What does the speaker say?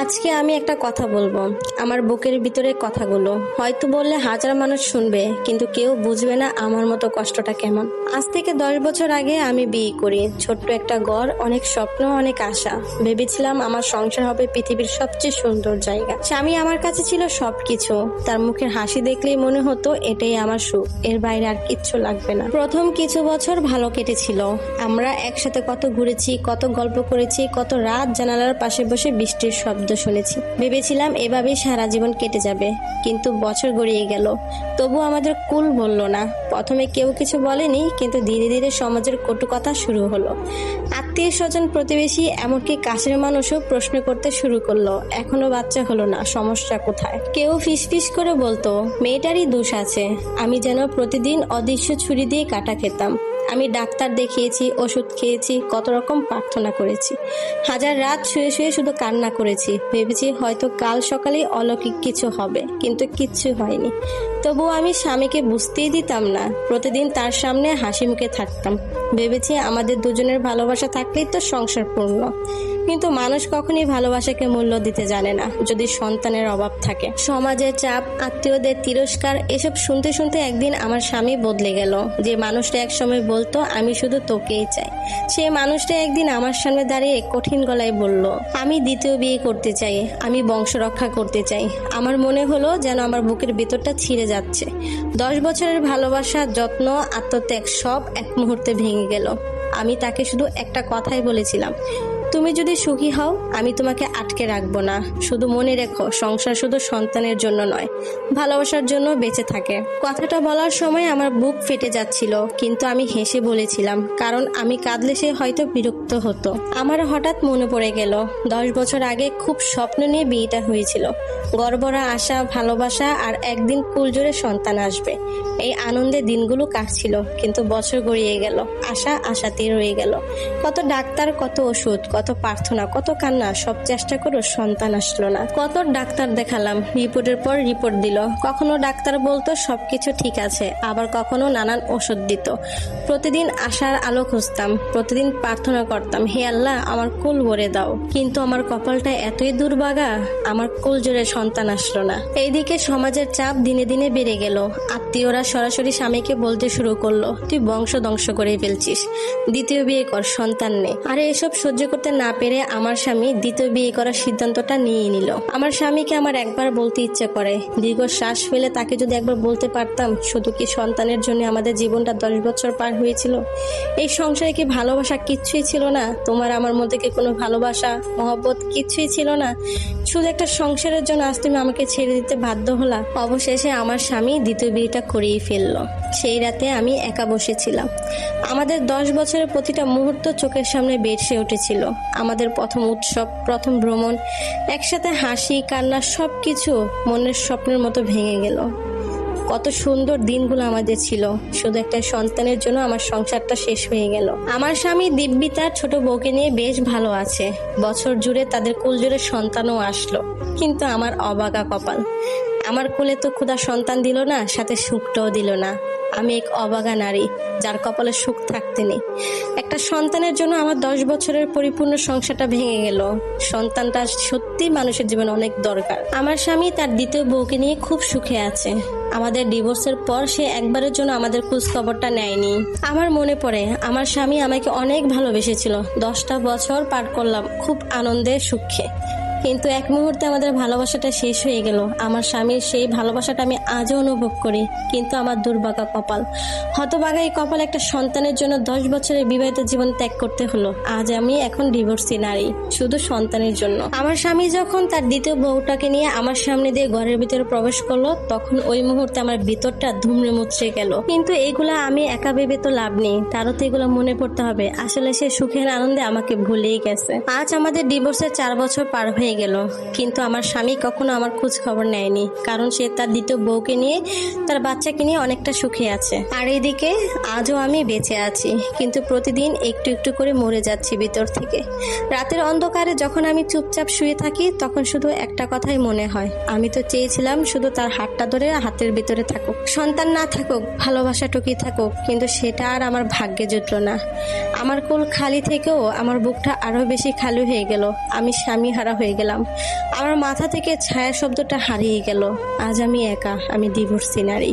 আজকে আমি একটা কথা বলব। আমার বুকের ভিতরে কথাগুলো। হয়তো বললে হাজার মানুষ শুনবে, কিন্তু কেউ বুঝবে না আমার মতো কষ্টটা কেমন। আজ থেকে দশ বছর আগে আমি বিয়ে করি। ছোট্ট একটা ঘর, অনেক স্বপ্ন, অনেক আশা। ভেবেছিলাম আমার সংসার হবে পৃথিবীর সবচেয়ে সুন্দর জায়গা। স্বামী আমার কাছে ছিল সবকিছু। তার মুখের হাসি দেখলেই মনে হতো এটাই আমার সুখ। এর বাইরে আর কিচ্ছু লাগবে না। প্রথম কিছু বছর ভালো কেটেছিল। আমরা একসাথে কত ঘুরেছি, কত গল্প করেছি, কত রাত জানালার পাশে বসে বৃষ্টির শব্দ শুনেছি। ভেবেছিলাম এভাবেই সারা জীবন কেটে যাবে, কিন্তু বছর গড়িয়ে গেল। তবু আমাদের কুল বলল না। প্রথমে কেউ কিছু বলেনি, কিন্তু ধীরে ধীরে সমাজের কটু কথা শুরু হলো। আত্মীয় স্বজন প্রতিবেশী, এমনকি কাছের মানুষও প্রশ্ন করতে শুরু করল, এখনও বাচ্চা হলো না, সমস্যা কোথায়? কেউ ফিস ফিস করে বলতো, মেয়েটারই দোষ আছে, আমি যেন প্রতিদিন অদৃশ্য ছুরি দিয়ে কাটা খেতাম। আমি ডাক্তার দেখিয়েছি, ওষুধ খেয়েছি, কত রকম প্রার্থনা করেছি। হাজার রাত শুয়ে শুয়ে শুধু কান্না করেছি। ভেবেছি হয়তো কাল সকালে অলৌকিক কিছু হবে, কিন্তু কিচ্ছু হয়নি। তবুও আমি স্বামীকে বুঝতেই দিতাম না। প্রতিদিন তার সামনে হাসি মুখে থাকতাম। ভেবেছি আমাদের দুজনের ভালোবাসা থাকলেই তো সংসার পূর্ণ। কিন্তু মানুষ কখনই ভালোবাসাকে মূল্য দিতে জানে না। যদি সন্তানের অভাব থাকে, সমাজের চাপ, আত্মীয়দের তিরস্কার, এসব শুনতে শুনতে একদিন আমার স্বামী বদলে গেল। যে মানুষটা একসময় বলতো, আমি শুধু তোকেই চাই। সে মানুষটা একদিন আমার সামনে দাঁড়িয়ে কঠিন গলায় বলল, আমি দ্বিতীয় বিয়ে করতে চাই, আমি বংশ রক্ষা করতে চাই। আমার মনে হলো যেন আমার বুকের ভেতরটা ছিঁড়ে যাচ্ছে। দশ বছরের ভালোবাসা, যত্ন, আত্মত্যাগ সব এক মুহূর্তে ভেঙে গেল। আমি তাকে শুধু একটা কথাই বলেছিলাম তুমি যদি সুখী হও, আমি তোমাকে আটকে রাখব না। শুধু মনে রেখো, সংসার শুধু সন্তানের জন্য নয়, ভালোবাসার জন্য বেঁচে থাকে। কথাটা বলার সময় আমার বুক ফেটে যাচ্ছিল, কিন্তু আমি হেসে বলেছিলাম, কারণ আমি কাঁদলে সে হয়তো বিরক্ত হতো। আমার হঠাৎ মনে পড়ে গেল, দশ বছর আগে খুব স্বপ্ন নিয়ে বিয়েটা হয়েছিল। গড়বড়া আশা, ভালোবাসা আর একদিন কুলজোরে সন্তান আসবে। এই আনন্দে দিনগুলো কাটছিল, কিন্তু বছর গড়িয়ে গেল, আশা আশাতেই রয়ে গেল। কত ডাক্তার, কত ওষুধ কত প্রার্থনা, কত কান্না, সব চেষ্টা করো সন্তান আসলো না। কত ডাক্তার দেখালাম, রিপোর্টের পর রিপোর্ট দিল। কখনো ডাক্তার বলতো, সবকিছু ঠিক আছে, আবার কখনো নানান ওষুধ দিত। প্রতিদিন আশার আলো খুঁজতাম, প্রতিদিন প্রার্থনা করতাম, হে আল্লাহ, আমার কুল ভরে দাও। কিন্তু আমার কপালটা এতই দুর্বাগা, আমার কুল জোরে সন্তান আসলো না। এইদিকে সমাজের চাপ দিনে দিনে বেড়ে গেল। আত্মীয়রা সরাসরি স্বামীকে বলতে শুরু করল, তুই বংশ ধ্বংস করে ফেলছিস, দ্বিতীয় বিয়ে কর, সন্তান নে। আরে এসব সহ্য করতে না পেরে আমার স্বামী দ্বিতীয় বিয়ে করার সিদ্ধান্তটা নিয়ে নিল। আমার স্বামীকে আমার একবার বলতে ইচ্ছে করে। দীর্ঘ শ্বাস ফেলে তাকে যদি একবার বলতে পারতাম, শুধু কি সন্তানের জন্য আমাদের জীবনটা দশ বছর পার হয়েছিল? এই সংসারে কি ভালোবাসা কিচ্ছুই ছিল না? তোমার আমার মধ্যে কি কোনো ভালোবাসা, মহব্বত কিচ্ছুই ছিল না? শুধু একটা সংসারের জন্য আজ তুমি আমাকে ছেড়ে দিতে বাধ্য হলা। অবশেষে আমার স্বামী দ্বিতীয় বিয়েটা করিয়ে ফেলল। সেই রাতে আমি একা বসেছিলাম। আমাদের দশ বছরের প্রতিটা মুহূর্ত চোখের সামনে বেড়ে উঠেছিল। আমাদের প্রথম উৎসব, প্রথম ভ্রমণ, একসাথে হাসি, কান্না সব কিছু মনের স্বপ্নের মতো ভেঙে গেল। কত সুন্দর দিনগুলো আমাদের ছিল। শুধু একটা সন্তানের জন্য আমার সংসারটা শেষ হয়ে গেল। আমার স্বামী দিব্যি তার ছোট বউকে নিয়ে বেশ ভালো আছে। বছর জুড়ে তাদের কুল জুড়ে সন্তানও আসলো। কিন্তু আমার অবাগা কপাল। আমার কোলে তো ক্ষুধা সন্তান দিল না, সাথে সুখটাও দিল না। আমি এক অবাগা নারী, যার কপালে সুখ থাকতে নেই। একটা সন্তানের জন্য আমার দশ বছরের পরিপূর্ণ সংসারটা ভেঙে গেল। সন্তানটা সত্যি মানুষের জীবনে অনেক দরকার। আমার স্বামী তার দ্বিতীয় বউকে নিয়ে খুব সুখে আছে। আমাদের ডিভোর্সের পর সে একবারের জন্য আমাদের খোঁজ খবরটা নেয়নি। আমার মনে পড়ে, আমার স্বামী আমাকে অনেক ভালোবেসেছিল। দশটা বছর পার করলাম, খুব আনন্দে, সুখে। কিন্তু এক মুহূর্তে আমাদের ভালোবাসাটা শেষ হয়ে গেল। আমার স্বামীর সেই ভালোবাসাটা আমি আজও অনুভব করি, কিন্তু আমার দুর্ভাগা কপাল। হতভাগা এই কপাল একটা সন্তানের জন্য দশ বছরের বিবাহিত জীবন ত্যাগ করতে হলো। আজ আমি এখন ডিভোর্সি নারী, শুধু সন্তানের জন্য। আমার স্বামী যখন তার দ্বিতীয় বউটাকে নিয়ে আমার সামনে দিয়ে ঘরের ভিতরে প্রবেশ করল, তখন ওই মুহূর্তে আমার ভিতরটা ধুমড়ে মুচড়ে গেল। কিন্তু এইগুলা আমি একা ভেবে তো লাভ নেই, তারও তো এগুলো মনে পড়তে হবে। আসলে সে সুখের আনন্দে আমাকে ভুলেই গেছে। আজ আমাদের ডিভোর্সের চার বছর পার হয়ে গেল। কিন্তু আমার স্বামী কখনো আমার খোঁজ খবর নেয়নি, কারণ সে তার দ্বিতীয় বউকে নিয়ে তার বাচ্চাকে নিয়ে অনেকটা সুখে আছে। আর এদিকে আজও আমি বেঁচে আছি, কিন্তু প্রতিদিন একটু একটু করে মরে যাচ্ছি ভিতর থেকে। রাতের অন্ধকারে যখন আমি চুপচাপ শুয়ে থাকি, তখন শুধু একটা কথাই মনে হয়। আমি তো চেয়েছিলাম শুধু তার হাতটা ধরে হাতের ভিতরে থাকুক। সন্তান না থাকুক ভালোবাসা টুকি থাকুক, কিন্তু সেটা আর আমার ভাগ্যে জুটল না। আমার কোল খালি থেকেও আমার বুকটা আরও বেশি খালি হয়ে গেল। আমি স্বামী হারা হয়ে গেলাম। আমার মাথা থেকে ছায়া শব্দটা হারিয়ে গেল। আজ আমি একা আমি ডিভোর্সি নারী